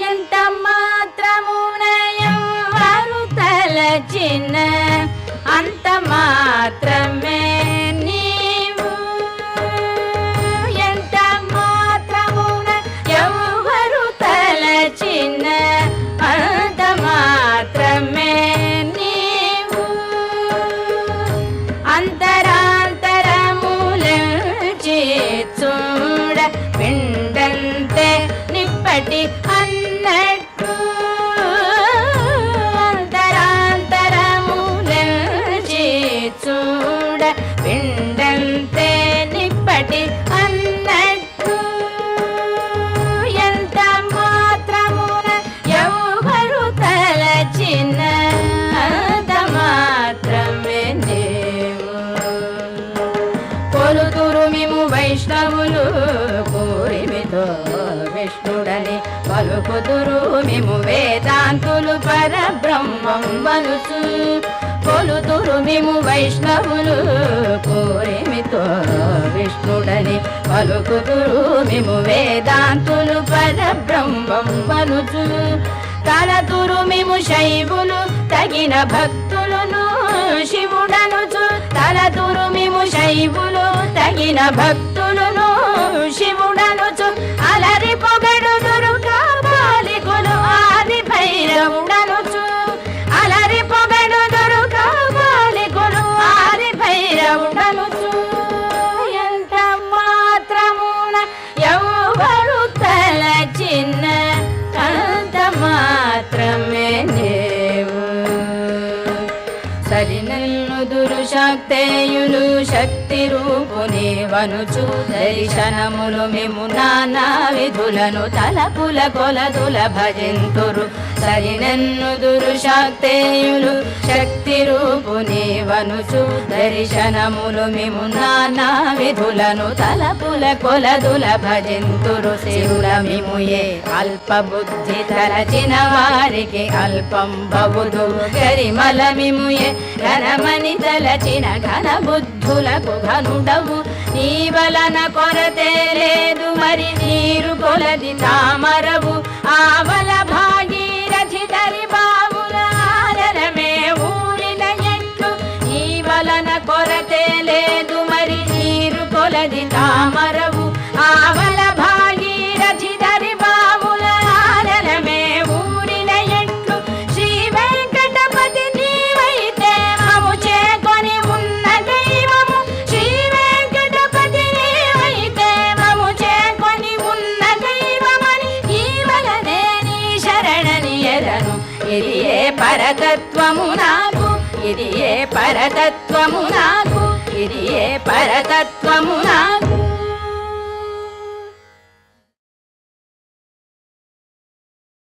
ఎంత మాత్రమున ఎవరు తలచిన అంత మాత్రమే అన్నట్టు అంతరాంతరములంచి చూడ పిండంతే నిప్పటి అన్నట్టు. ఎంత మాత్రమున ఎవరు తలచిన అంత మాత్రమే దేవు కొలుతురు మేము వైష్ణవులు కోరిమితో విష్ణుడని పలుకుతురు మేము వేదాంతులు పరబ్రహ్మం వనుచు. కొలుతురు మేము వైష్ణవులు కోరిమితో విష్ణుడని పలుకుతురు మేము వేదాంతులు పరబ్రహ్మం వనుచు. తలతురు మేము శైవులు తగిన భక్తులను శివుడనుచు. తలతురు మేము శైవులు తగిన భక్తులను శివుడు భైరవుడనుచు. అలరి పొగడు పొగడుదురు కాపాలికులు ఆది భైరవుడనుచు. ఎంత మాత్రమున ఎవరు తల చిన్న అంత మాత్రమే నేవు. సరినల్లు దురుశక్తేయులు శక్తి రూపుని వనుచు దర్శనములు మేము నానా విధులను తలపుల కొలదుల భజింతురు. సరినన్ను దురుశక్తేయులు శక్తి రూపుని వనుచు దర్శనములు మేము నానా విధులను తలపుల కొలదుల భజింతురు. శివుల మేము ఏ అల్ప బుద్ధి తలచిన వారికి అల్పం బబుదు గరిమల మిముయే ఘనమని ఘనమని తలచిన ఘన బుద్ధులకు ఘనుడవు. నీ వలన కొరతే లేదు మరి నీరు కొలది తామరవు. ఆవ పరతత్వము నాకు. ఇది ఏ పరతత్వము నాకు. ఇది ఏ పరతత్వము నాకు